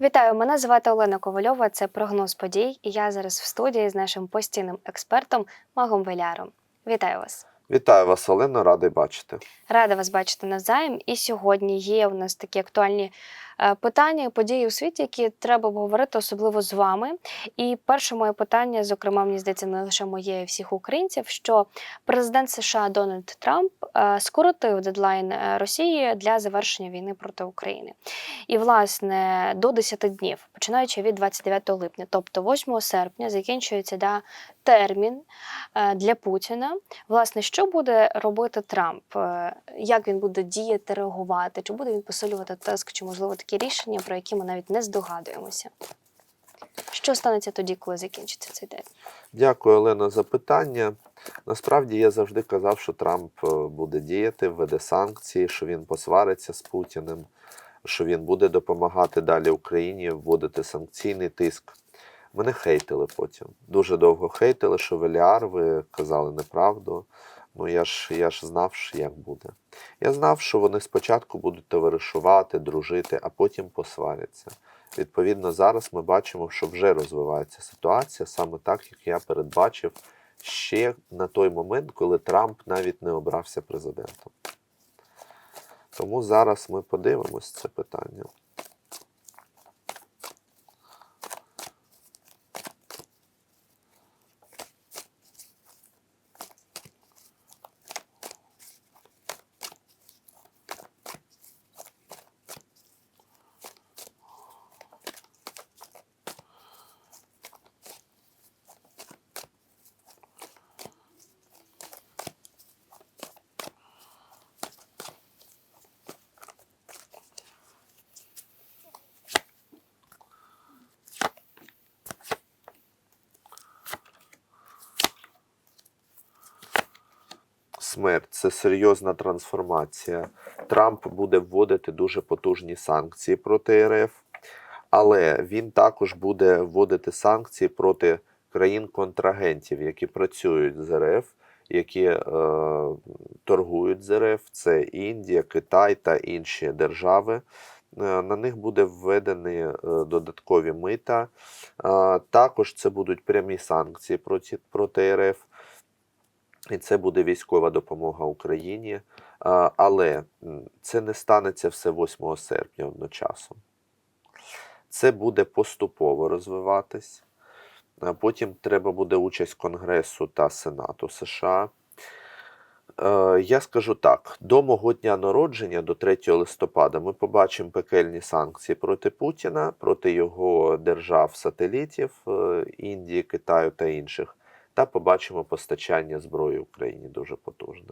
Вітаю, мене звати Олена Ковальова. Це прогноз подій. І я зараз в студії з нашим постійним експертом Магом Веляром. Вітаю вас! Вітаю вас, Олено, радий бачити. Рада вас бачити навзаєм. І сьогодні є у нас такі актуальні е, питання, і події у світі, які треба обговорити, особливо з вами. І перше моє питання, зокрема, мені здається, не лише моє, й всіх українців, що президент США Дональд Трамп скоротив дедлайн е, Росії для завершення війни проти України. І, власне, до 10 днів, починаючи від 29 липня, тобто 8 серпня, закінчується да, термін е, для Путіна. Власне, що буде робити Трамп? Е, Як він буде діяти, реагувати? Чи буде він посилювати тиск, чи можливо такі рішення, про які ми навіть не здогадуємося? Що станеться тоді, коли закінчиться цей день? Дякую, Олено, за питання. Насправді я завжди казав, що Трамп е, буде діяти, введе санкції, що він посвариться з Путіним, що він буде допомагати далі Україні вводити санкційний тиск. Мене хейтили потім. Дуже довго хейтили, що Веліар, ви казали неправду. Ну я ж я ж знав, що як буде. Я знав, що вони спочатку будуть товаришувати, дружити, а потім посваряться. Відповідно, зараз ми бачимо, що вже розвивається ситуація саме так, як я передбачив ще на той момент, коли Трамп навіть не обрався президентом. Тому зараз ми подивимось це питання. Смерть це серйозна трансформація. Трамп буде вводити дуже потужні санкції проти РФ, але він також буде вводити санкції проти країн-контрагентів, які працюють з РФ, які е, торгують з РФ. Це Індія, Китай та інші держави. Е, На них буде введені е, додаткові мита. Е, Також це будуть прямі санкції проти, проти РФ. І це буде військова допомога Україні. Але це не станеться все 8 серпня одночасом. Це буде поступово розвиватись. Потім треба буде участь Конгресу та Сенату США. Е, Я скажу так: до мого дня народження, до 3 листопада, ми побачимо пекельні санкції проти Путіна, проти його держав-сателітів е, Індії, Китаю та інших та побачимо постачання зброї Україні дуже потужне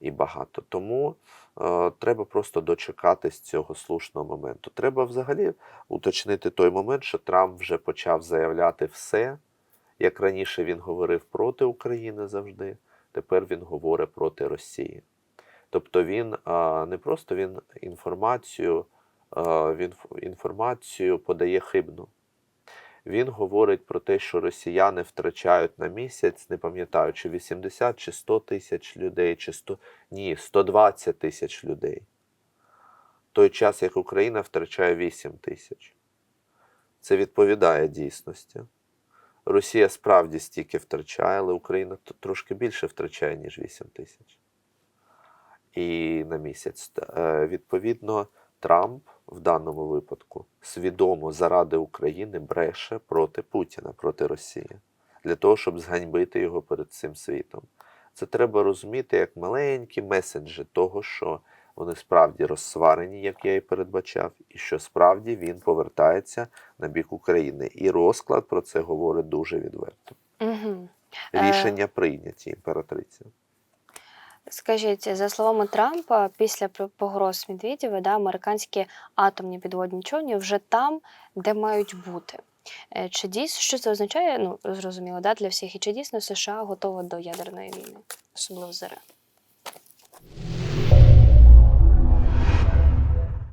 і багато. Тому е, треба просто дочекатись цього слушного моменту. Треба взагалі уточнити той момент, що Трамп вже почав заявляти все, як раніше він говорив проти України завжди. Тепер він говорить проти Росії. Тобто він е, не просто він інформацію, е, він інформацію подає хибну. Він говорить про те, що росіяни втрачають на місяць, не пам'ятаю, чи 80 чи 100 тисяч людей, чи 100... ні, 120 тисяч людей. Той час, як Україна втрачає 8 тисяч. Це відповідає дійсності. Росія справді стільки втрачає, але Україна трошки більше втрачає, ніж 8 тисяч. І на місяць. Е, Відповідно, Трамп в даному випадку свідомо заради України бреше проти Путіна, проти Росії, для того, щоб зганьбити його перед цим світом. Це треба розуміти як маленькі меседжі того, що вони справді розсварені, як я і передбачав, і що справді він повертається на бік України. І розклад про це говорить дуже відверто. Угу. Рішення прийняті імператриця. Скажіть, за словами Трампа, після погроз Медведєва, да, американські атомні підводні човні вже там, де мають бути. Е, Чи дійсно що це означає? Ну зрозуміло, да, для всіх. І чи дійсно США готова до ядерної війни, особливо з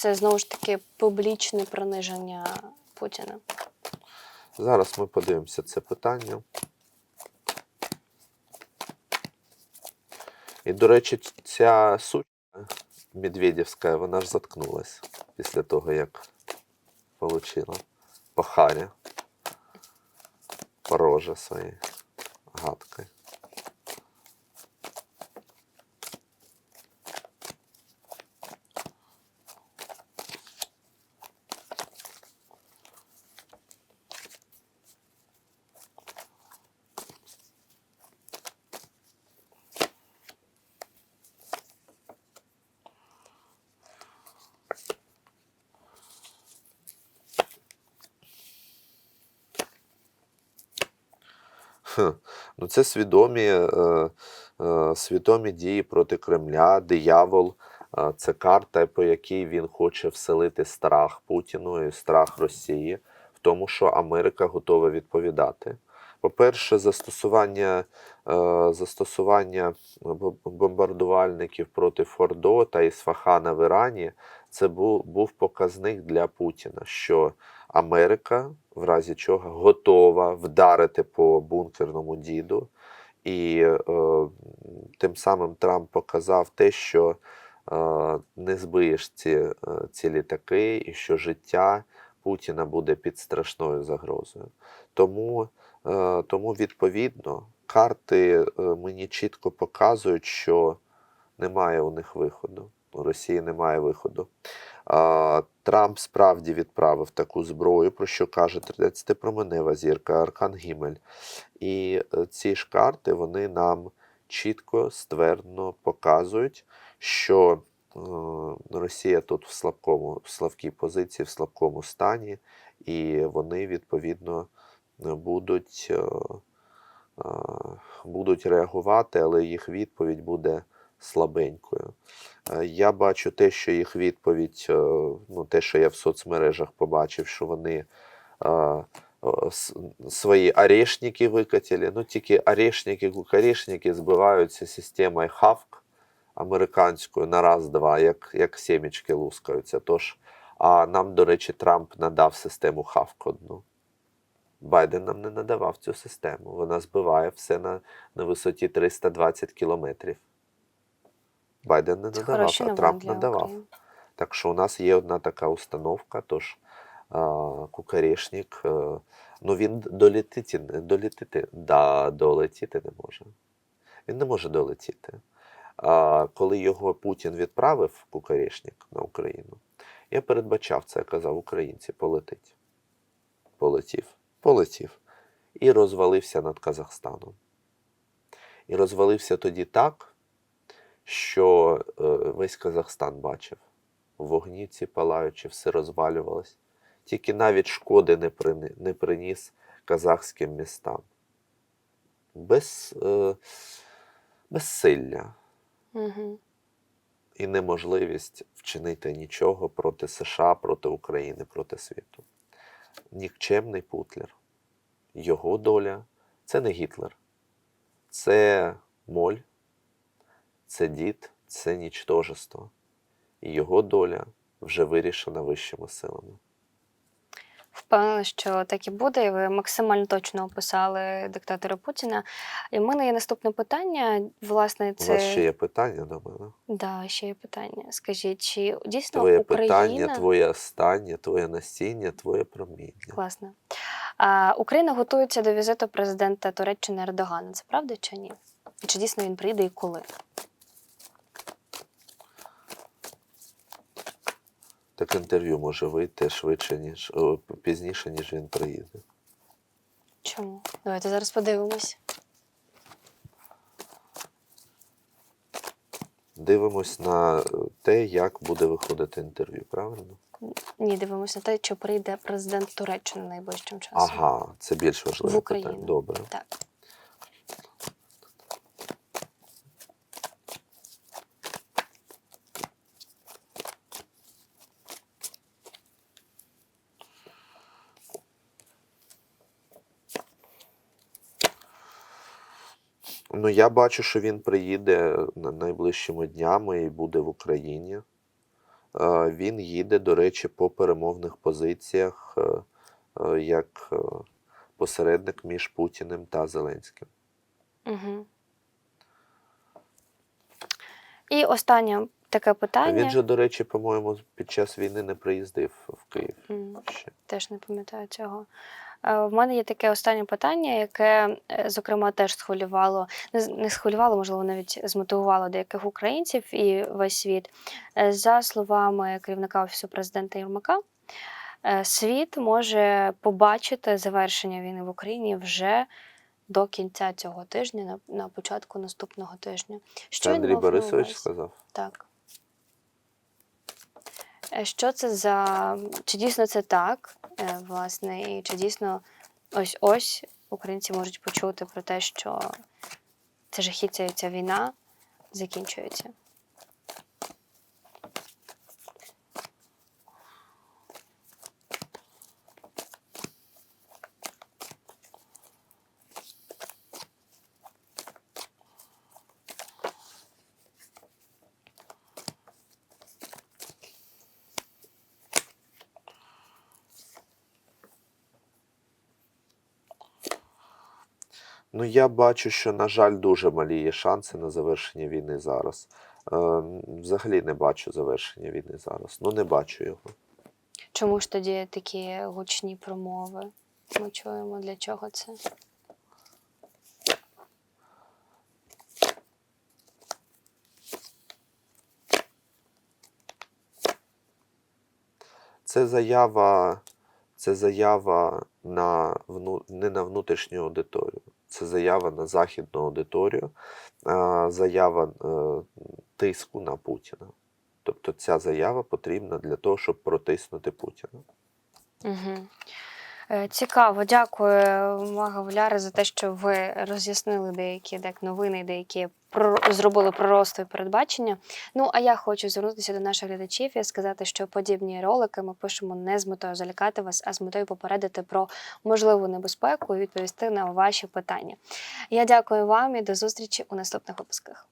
Це знову ж таки публічне приниження Путіна? Зараз ми подивимося це питання. І, до речі, ця суть Медведівська, вона ж заткнулась після того, як отримала по харі, по роже Ну, це свідомі, е, е, свідомі дії проти Кремля, диявол. е, Це карта, по якій він хоче вселити страх Путіну і страх Росії в тому, що Америка готова відповідати. По-перше, застосування, е, застосування бомбардувальників проти Фордо та Ісфахана в Ірані це був, був показник для Путіна, що Америка, в разі чого, готова вдарити по бункерному діду. І е, тим самим Трамп показав те, що е, не збиєш ці, е, ці літаки, і що життя Путіна буде під страшною загрозою. Тому, е, тому відповідно, карти е, мені чітко показують, що немає у них виходу. У Росії немає виходу. Трамп справді відправив таку зброю, про що каже 13-променева зірка Архангімель. І е, ці ж карти вони нам чітко, ствердно показують, що е, Росія тут в слабкому, в слабкій позиції, в слабкому стані, і вони відповідно будуть, е, будуть реагувати, але їх відповідь буде слабенькою. Е, Я бачу те, що їх відповідь, е, ну, те, що я в соцмережах побачив, що вони е, е, свої орешники викатили. Ну, тільки орешники, кукорешники збиваються системою хавк американською на раз-два, як, як сімечки лускаються. Тож, а нам, до речі, Трамп надав систему хавк одну. Байден нам не надавав цю систему. Вона збиває все на, на висоті 320 кілометрів. Байден не надавав, а Трамп надавав. Так що у нас є одна така установка, тож а, кукарішник, е, ну він долетіти, долетіти, да, долетіти не може. Він не може долетіти. А, коли його Путін відправив кукарішник на Україну, я передбачав це, я казав, українці полетить. Полетів, полетів. І розвалився над Казахстаном. І розвалився тоді так, що е, весь Казахстан бачив. Вогні ці палаючі, все розвалювалось. Тільки навіть шкоди не, не приніс казахським містам. Без, е, безсилля Угу. і неможливість вчинити нічого проти США, проти України, проти світу. Нікчемний Путлер. Його доля це не Гітлер, це моль, це дід, це нічтожество. І його доля вже вирішена вищими силами. Впевнена, що так і буде. і Ви максимально точно описали диктатора Путіна. І в мене є наступне питання. Власне, У вас ще є питання до мене? да, ще є питання. Скажіть, чи дійсно Твоє Україна питання, твоє останнє, твоє насіння, твоє проміння. класно? А, Україна готується до візиту президента Туреччини Ердогана. Це правда чи ні? І Чи дійсно він прийде і коли? Так інтерв'ю може вийти швидше, ніж о, пізніше, ніж він приїде. Чому? Давайте зараз подивимось. Дивимось на те, як буде виходити інтерв'ю, правильно? Ні, дивимося на те, чи прийде президент Туреччини найближчим часом. Ага, це більш важливе В Україну. питання. Добре. Так. Ну, я бачу, що він приїде найближчими днями і буде в Україні. Е, Він їде, до речі, по перемовних позиціях е, е, як е, посередник між Путіним та Зеленським. Угу. І останнє таке питання. Він же, до речі, по-моєму, під час війни не приїздив в Київ ще. Теж не пам'ятаю цього. Е, В мене є таке останнє питання, яке, е, зокрема, теж схвилювало, не, схвилювало, можливо, навіть змотивувало деяких українців і весь світ. Е, За словами керівника Офісу президента Єрмака, світ може побачити завершення війни в Україні вже до кінця цього тижня, на, на початку наступного тижня. Що Андрій Борисович сказав. Так. Е, Що це за. Чи дійсно це так, е, власне, і чи дійсно ось ось українці можуть почути про те, що це жахіття ця війна закінчується? Ну, я бачу, що, на жаль, дуже малі є шанси на завершення війни зараз. Е, Взагалі не бачу завершення війни зараз. Ну, не бачу його. Чому ж тоді такі гучні промови? Ми чуємо, для чого це? Це заява, це заява на вну, не на внутрішню аудиторію, це заява на західну аудиторію, заява е, тиску на Путіна. Тобто ця заява потрібна для того, щоб протиснути Путіна. Угу. Цікаво, дякую, Мага Вляра, за те, що ви роз'яснили деякі так, новини, деякі про... проросту і передбачення. Ну, а я хочу звернутися до наших глядачів і сказати, що подібні ролики ми пишемо не з метою залякати вас, а з метою попередити про можливу небезпеку і відповісти на ваші питання. Я дякую вам і до зустрічі у наступних випусках.